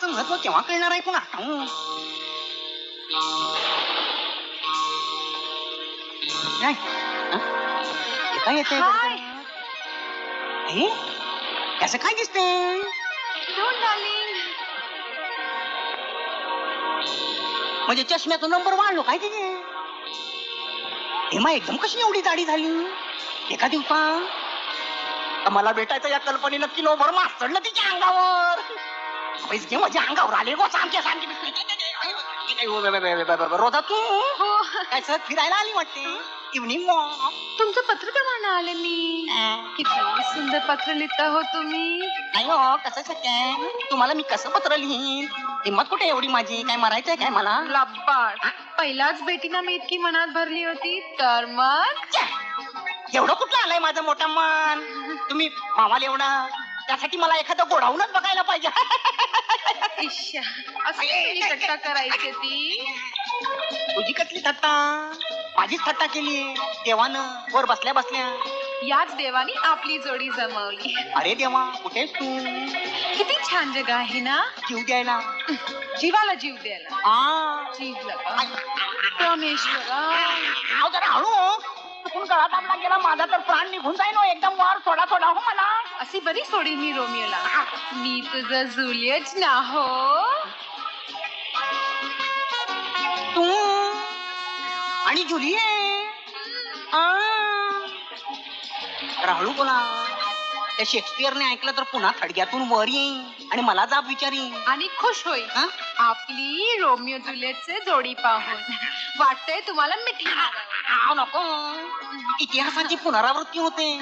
प्रेमाचं महत्त्व केव्हा कळणार आहे पुन्हा. नाही. काय हाय. हे कसं काय दिसतंय डोंट डार्लिंग म्हणजे चष्म्याचा नंबर वाढलो काय तिथे हेमा एकदम कशी एवढी जाडी झाली एका दिवसा मला भेटायचं या कल्पनेनं किलोभर मास चढलं तिच्या अंगावर पैसे माझ्या अंगावर आले गो सामच्या सामकी रोधा तू हो काय सर फिरायला आली वाटते इव्हनिंग वॉक तुमचं पत्र प्रमाण आले मी किती सुंदर पत्र लिहिता हो तुम्ही नाही हो कसं शक्य आहे तुम्हाला मी कसं पत्र लिहीन हिंमत कुठे एवढी माझी काय मरायचंय काय मला लब्बाड पहिल्याच भेटीनं मी इतकी मनात भरली होती तर मग एवढं कुठलं आलंय माझं मोठं मन तुम्ही मावाल एवढा त्यासाठी मला एखादं गोडाऊनच बघायला पाहिजे असं थट्टा करायची ती. तुझी कसली थट्टा? माझीच थट्टा केली देवानं वर बसल्या बसल्या. याच देवानी आपली जोडी जमवली. अरे देवा कुठेस तू? किती छान जग आहे ना? जीव द्यायला. जीवाला जीव द्यायला. आ. आव जरा हळू हो. चुकून गळा दाबला गेला माझा तर प्राण निघून जाईल हो. एकदम वर सोडा सोडा हो मला अशी बरी सोडील मी रोमियोला. मी तुझं जुलियट ना हो. तू आणि जुलिये. राहू बोला. त्या शेक्सपियरने ऐकलं तर पुन्हा थडग्यातून वर येईन आणि मला जाब विचारी आणि खुश होईल हा? आपली रोमियो जुलियटचे जोडी पाहून. वाटतंय तुम्हाला मिठी मारावी. आव नको. इतिहासाची पुनरावृत्ती होते.